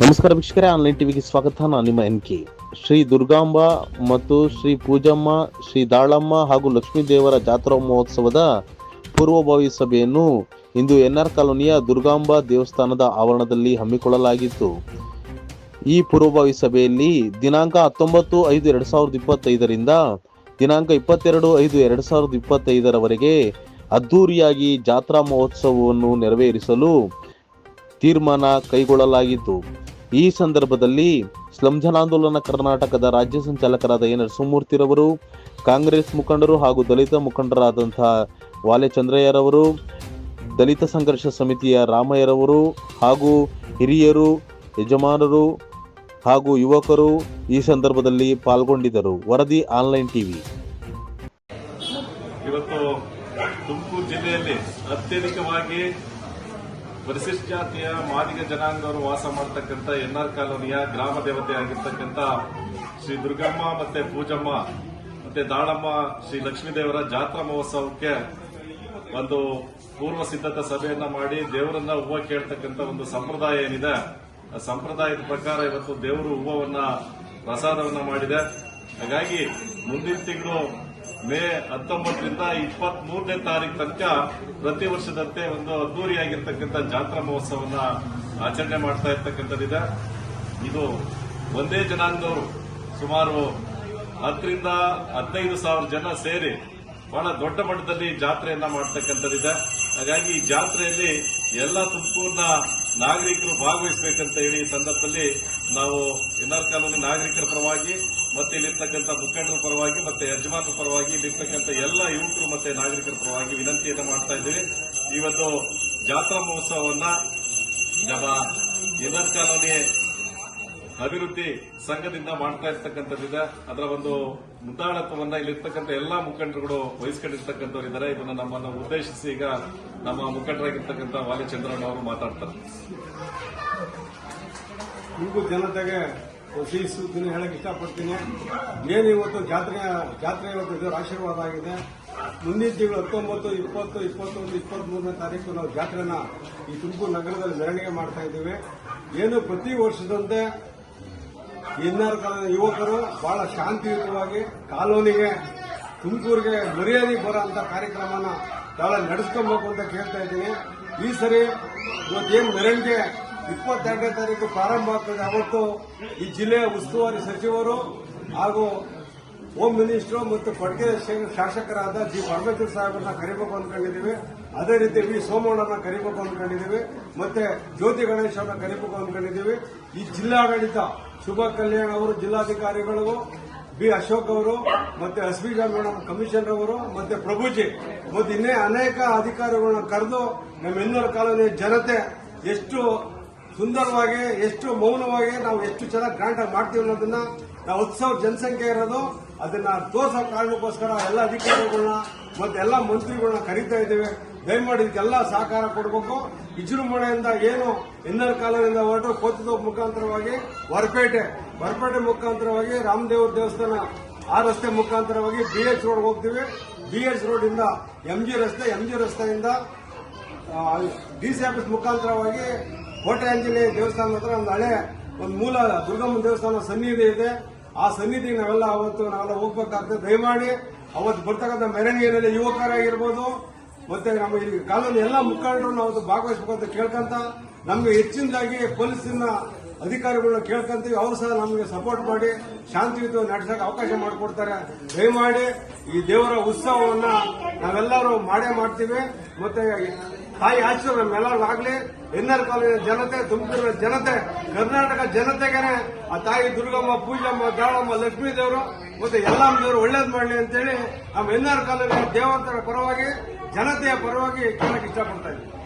ನಮಸ್ಕಾರ ವೀಕ್ಷಕರೇ, ಆನ್ಲೈನ್ ಟಿವಿಗೆ ಸ್ವಾಗತ. ನಾನು ನಿಮ್ಮ ಎನ್ ಕೆ. ಶ್ರೀ ದುರ್ಗಾಂಬ ಮತ್ತು ಶ್ರೀ ಪೂಜಮ್ಮ, ಶ್ರೀ ದಾಳಮ್ಮ ಹಾಗೂ ಲಕ್ಷ್ಮೀ ದೇವರ ಜಾತ್ರಾ ಮಹೋತ್ಸವದ ಪೂರ್ವಭಾವಿ ಸಭೆಯನ್ನು ಇಂದು ಎನ್ಆರ್ ಕಾಲೋನಿಯ ದುರ್ಗಾಂಬ ದೇವಸ್ಥಾನದ ಆವರಣದಲ್ಲಿ ಹಮ್ಮಿಕೊಳ್ಳಲಾಗಿತ್ತು. ಈ ಪೂರ್ವಭಾವಿ ಸಭೆಯಲ್ಲಿ ದಿನಾಂಕ ಹತ್ತೊಂಬತ್ತು ಐದು ಎರಡು ಸಾವಿರದ ಇಪ್ಪತ್ತೈದರಿಂದ ದಿನಾಂಕ ಇಪ್ಪತ್ತೆರಡು ಐದು ಎರಡು ಸಾವಿರದ ಇಪ್ಪತ್ತೈದರವರೆಗೆ ಅದ್ದೂರಿಯಾಗಿ ಜಾತ್ರಾ ಮಹೋತ್ಸವವನ್ನು ನೆರವೇರಿಸಲು ತೀರ್ಮಾನ ಕೈಗೊಳ್ಳಲಾಗಿತ್ತು. ಈ ಸಂದರ್ಭದಲ್ಲಿ ಸ್ಲಂ ಜನಾಂದೋಲನ ಕರ್ನಾಟಕದ ರಾಜ್ಯ ಸಂಚಾಲಕರಾದ ಎನ್ ನರಸಿಂಹಮೂರ್ತಿರವರು ಕಾಂಗ್ರೆಸ್ ಮುಖಂಡರು ಹಾಗೂ ದಲಿತ ಮುಖಂಡರಾದಂತಹ ವಾಲೆ ಚಂದ್ರಯ್ಯರವರು, ದಲಿತ ಸಂಘರ್ಷ ಸಮಿತಿಯ ರಾಮಯ್ಯರವರು ಹಾಗೂ ಹಿರಿಯರು, ಯಜಮಾನರು ಹಾಗೂ ಯುವಕರು ಈ ಸಂದರ್ಭದಲ್ಲಿ ಪಾಲ್ಗೊಂಡಿದ್ದರು. ವರದಿ ಆನ್ಲೈನ್ ಟಿವಿ. ಇವತ್ತು ತುಮಕೂರು ಜಿಲ್ಲೆಯಲ್ಲಿ ಅತ್ಯಧಿಕವಾಗಿ ಪರಿಶಿಷ್ಟ ಜಾತಿಯ ಮಾದಿಗ ಜನಾಂಗವರು ವಾಸ ಮಾಡತಕ್ಕಂಥ ಎನ್ಆರ್ ಕಾಲೋನಿಯ ಗ್ರಾಮ ದೇವತೆ ಆಗಿರ್ತಕ್ಕಂಥ ಶ್ರೀ ದುರ್ಗಮ್ಮ ಮತ್ತೆ ಪೂಜಮ್ಮ ಮತ್ತೆ ದಾಳಮ್ಮ, ಶ್ರೀ ಲಕ್ಷ್ಮೀದೇವರ ಜಾತ್ರಾ ಮಹೋತ್ಸವಕ್ಕೆ ಒಂದು ಪೂರ್ವ ಸಿದ್ಧತಾ ಸಭೆಯನ್ನ ಮಾಡಿ ದೇವರನ್ನ ಹೂವು ಕೇಳ್ತಕ್ಕಂಥ ಒಂದು ಸಂಪ್ರದಾಯ ಏನಿದೆ, ಆ ಸಂಪ್ರದಾಯದ ಪ್ರಕಾರ ಇವತ್ತು ದೇವರು ಹೂವನ್ನ ಪ್ರಸಾದವನ್ನ ಮಾಡಿದೆ. ಹಾಗಾಗಿ ಮುಂದಿನ ತಿಂಗಳು ಮೇ ಹತ್ತೊಂಬತ್ತರಿಂದ ಇಪ್ಪತ್ತ್ ಮೂರನೇ ತಾರೀಕು ತನಕ ಪ್ರತಿ ವರ್ಷದಂತೆ ಒಂದು ಅದ್ದೂರಿಯಾಗಿರ್ತಕ್ಕಂಥ ಜಾತ್ರಾ ಮಹೋತ್ಸವನ್ನ ಆಚರಣೆ ಮಾಡ್ತಾ ಇರ್ತಕ್ಕಂಥದ್ದಿದೆ. ಇದು ಒಂದೇ ಜನಾಂಗದವರು, ಸುಮಾರು ಹತ್ತರಿಂದ ಹದಿನೈದು ಸಾವಿರ ಜನ ಸೇರಿ ಬಹಳ ದೊಡ್ಡ ಮಟ್ಟದಲ್ಲಿ ಜಾತ್ರೆಯನ್ನ ಮಾಡ್ತಕ್ಕಂಥದ್ದಿದೆ. ಹಾಗಾಗಿ ಈ ಜಾತ್ರೆಯಲ್ಲಿ ಎಲ್ಲ ತುಮಕೂರಿನ ನಾಗರಿಕರು ಭಾಗವಹಿಸಬೇಕಂತ ಹೇಳಿ ಈ ಸಂದರ್ಭದಲ್ಲಿ ನಾವು ಎನ್ಆರ್ ಕಾಲೋನಿ ನಾಗರಿಕರ ಪರವಾಗಿ, ಮತ್ತೆ ಇಲ್ಲಿರ್ತಕ್ಕಂಥ ಮುಖಂಡರ ಪರವಾಗಿ, ಮತ್ತೆ ಯಜಮಾನರ ಪರವಾಗಿ, ಇಲ್ಲಿರ್ತಕ್ಕಂಥ ಎಲ್ಲ ಯುವಕರು ಮತ್ತೆ ನಾಗರಿಕರ ಪರವಾಗಿ ವಿನಂತಿಯನ್ನು ಮಾಡ್ತಾ ಇದ್ದೀವಿ. ಇವತ್ತು ಜಾತ್ರಾ ಮಹೋತ್ಸವವನ್ನ ನಮ್ಮ ಎನ್ಆರ್ ಕಾಲೋನಿ ಅಭಿವೃದ್ಧಿ ಸಂಘದಿಂದ ಮಾಡ್ತಾ ಇರ್ತಕ್ಕಂಥದ್ದಿದೆ ಅದರ ಒಂದು ಮುದ್ದಾಳತ್ವವನ್ನ ಇಲ್ಲಿರ್ತಕ್ಕಂಥ ಎಲ್ಲಾ ಮುಖಂಡರುಗಳು ವಹಿಸ್ಕೊಂಡಿರ್ತಕ್ಕಂಥವ್ರು ಇದನ್ನು ಇದನ್ನ ನಮ್ಮನ್ನು ಉದ್ದೇಶಿಸಿ ಈಗ ನಮ್ಮ ಮುಖಂಡರಾಗಿರ್ತಕ್ಕಂಥ ವಾಲಿ ಚಂದ್ರಣ್ಣ ಅವರು ಮಾತಾಡ್ತಾರೆ. ನಿಮಗೂ ಜನತೆಗೆ ಸಿಹಿ ಸುದ್ದಿನ ಹೇಳಕ್ ಇಷ್ಟಪಡ್ತೀನಿ. ಏನು ಇವತ್ತು ಜಾತ್ರೆ ಜಾತ್ರೆ ಇವತ್ತು ದೇವರ ಆಶೀರ್ವಾದ ಆಗಿದೆ. ಮುಂದಿನ ತಿಂಗಳು ಹತ್ತೊಂಬತ್ತು, ಇಪ್ಪತ್ತು, ಇಪ್ಪತ್ತೊಂದು, ಇಪ್ಪತ್ಮೂರನೇ ತಾರೀಕು ನಾವು ಜಾತ್ರೆನ ಈ ತುಮಕೂರು ನಗರದಲ್ಲಿ ಮೆರವಣಿಗೆ ಮಾಡ್ತಾ ಇದ್ದೀವಿ. ಏನು ಪ್ರತಿ ವರ್ಷದಂತೆ ಎನ್ಆರ್ ಕಾಲದ ಯುವಕರು ಬಹಳ ಶಾಂತಿಯುತವಾಗಿ ಕಾಲೋನಿಗೆ, ತುಮಕೂರಿಗೆ ಮರ್ಯಾದೆ ಬರೋ ಅಂತ ಕಾರ್ಯಕ್ರಮನ ಬಹಳ ನಡೆಸ್ಕೊಬೇಕು ಅಂತ ಕೇಳ್ತಾ ಇದ್ದೀನಿ. ಈ ಸರಿ ಇವತ್ತೇನು ಮೆರವಣಿಗೆ ಇಪ್ಪತ್ತೆರಡನೇ ತಾರೀಕು ಪ್ರಾರಂಭ ಆಗ್ತದೆ. ಅವತ್ತು ಈ ಜಿಲ್ಲೆಯ ಉಸ್ತುವಾರಿ ಸಚಿವರು ಹಾಗೂ ಹೋಮ್ ಮಿನಿಸ್ಟರ್ ಮತ್ತು ಕೊಡಗೆ ಶಾಸಕರಾದ ಜಿ. ಪರಮೇಶ್ವರ್ ಸಾಹೇಬರನ್ನ ಕರಿಬೇಕು ಅಂದ್ಕೊಂಡಿದ್ದೀವಿ. ಅದೇ ರೀತಿ ವಿ. ಸೋಮಣ್ಣನ ಕರಿಬೇಕು ಅಂದ್ಕೊಂಡಿದ್ದೀವಿ. ಮತ್ತೆ ಜ್ಯೋತಿ ಗಣೇಶ್ ಅವರನ್ನ ಕರಿಬೇಕು ಅಂದ್ಕೊಂಡಿದ್ದೀವಿ. ಈ ಜಿಲ್ಲಾಡಳಿತ ಶುಭ ಕಲ್ಯಾಣ್ ಅವರು ಜಿಲ್ಲಾಧಿಕಾರಿಗಳು ಬಿ. ಅಶೋಕ್ ಅವರು, ಮತ್ತೆ ಅಸ್ಮಿಜಾ ಮೇಡಮ್ ಕಮಿಷನರ್ ಅವರು, ಮತ್ತೆ ಪ್ರಭುಜಿ, ಮತ್ತೆ ಇನ್ನೇ ಅನೇಕ ಅಧಿಕಾರಿಗಳನ್ನ ಕರೆದು ನಮ್ಮ ಎನ್ನೂರು ಕಾಲೋನಿಯ ಜನತೆ ಎಷ್ಟು ಸುಂದರವಾಗಿ, ಎಷ್ಟು ಮೌನವಾಗಿ ನಾವು ಎಷ್ಟು ಚೆನ್ನಾಗಿ ಗ್ರಾಂಟ್ ಆಗಿ ಮಾಡ್ತೀವಿ ಅನ್ನೋದನ್ನ ನಾವು ಹತ್ತು ಸಾವಿರ ಜನಸಂಖ್ಯೆ ಇರೋದು, ಅದನ್ನ ತೋರಿಸೋ ಕಾರಣಕ್ಕೋಸ್ಕರ ಎಲ್ಲ ಅಧಿಕಾರಿಗಳನ್ನ ಮತ್ತೆ ಎಲ್ಲ ಮಂತ್ರಿಗಳನ್ನ ಕರೀತಾ ಇದ್ದೇವೆ. ದಯಮಾಡಿ ಇದಕ್ಕೆಲ್ಲ ಸಹಕಾರ ಕೊಡಬೇಕು. ವಿಜೃಂಭಣೆಯಿಂದ ಏನು ಎನ್ನರ್ ಕಾಲದಿಂದ ಹೊರಟು ಕೋತದ ಮುಖಾಂತರವಾಗಿ ಹೊರಪೇಟೆ ಹೊರಪೇಟೆ ಮುಖಾಂತರವಾಗಿ ರಾಮದೇವರ ದೇವಸ್ಥಾನ, ಆ ರಸ್ತೆ ಮುಖಾಂತರವಾಗಿ ಬಿ ಎಚ್ ರೋಡ್ ಹೋಗ್ತೀವಿ. ಬಿ ಎಚ್ ರೋಡ್ ಇಂದ ಎಂಜಿ ರಸ್ತೆ ಎಂಜಿ ರಸ್ತೆಯಿಂದ ಡಿಸಿ ಆಫೀಸ್ ಮುಖಾಂತರವಾಗಿ ಕೋಟೆ ಆಂಜನೇಯ ದೇವಸ್ಥಾನ ಹತ್ರ ಒಂದು ಹಳೆ ಒಂದು ಮೂಲ ದುರ್ಗಮ್ಮ ದೇವಸ್ಥಾನ ಸನ್ನಿಧಿ ಇದೆ. ಆ ಸನ್ನಿಧಿ ನಾವೆಲ್ಲ ಅವತ್ತು ನಾವೆಲ್ಲ ಹೋಗ್ಬೇಕಾಗ್ತದೆ ದಯಮಾಡಿ ಅವತ್ತು ಬರ್ತಕ್ಕಂಥ ಮೆರವಣಿಗೆಯಲ್ಲಿ ಯುವಕರಾಗಿರ್ಬೋದು, ಮತ್ತೆ ನಮ್ಮ ಈ ಕಾಲೋನಿ ಎಲ್ಲ ಮುಖಂಡರು ನಾವು ಭಾಗವಹಿಸಬೇಕು ಅಂತ ಕೇಳ್ಕೊಂತ ನಮಗೆ ಹೆಚ್ಚಿನದಾಗಿ ಪೊಲೀಸಿನ ಅಧಿಕಾರಿಗಳನ್ನ ಕೇಳ್ಕೊಂತೀವಿ. ಅವರು ಸಹ ನಮಗೆ ಸಪೋರ್ಟ್ ಮಾಡಿ ಶಾಂತಿಯುತ ನಡೆಸಕ್ಕೆ ಅವಕಾಶ ಮಾಡಿಕೊಡ್ತಾರೆ. ದಯಮಾಡಿ ಈ ದೇವರ ಉತ್ಸವವನ್ನ ನಾವೆಲ್ಲರೂ ಮಾಡೇ ಮಾಡ್ತೀವಿ. ಮತ್ತೆ ತಾಯಿ ಆಶೀರ್ವಾದ ನಮ್ಮೆಲ್ಲರಿಗಾಗ್ಲಿ ಎನ್ಆರ್ ಕಾಲೇಜಿನ ಜನತೆ, ತುಮಕೂರಿನ ಜನತೆ, ಕರ್ನಾಟಕ ಜನತೆಗೆನೆ ಆ ತಾಯಿ ದುರ್ಗಮ್ಮ, ಪೂಜಮ್ಮ, ದಾಳಮ್ಮ, ಲಕ್ಷ್ಮೀ ದೇವರು ಮತ್ತೆ ಎಲ್ಲಾ ದೇವರು ಒಳ್ಳೇದು ಮಾಡಲಿ ಅಂತೇಳಿ ನಮ್ಮ ಎನ್ಆರ್ ಕಾಲೇಜಿನ ದೇವಂತರ ಪರವಾಗಿ, ಜನತೆಯ ಪರವಾಗಿ ಕೇಳಕ್ಕೆ ಇಷ್ಟಪಡ್ತಾ ಇದ್ದೀವಿ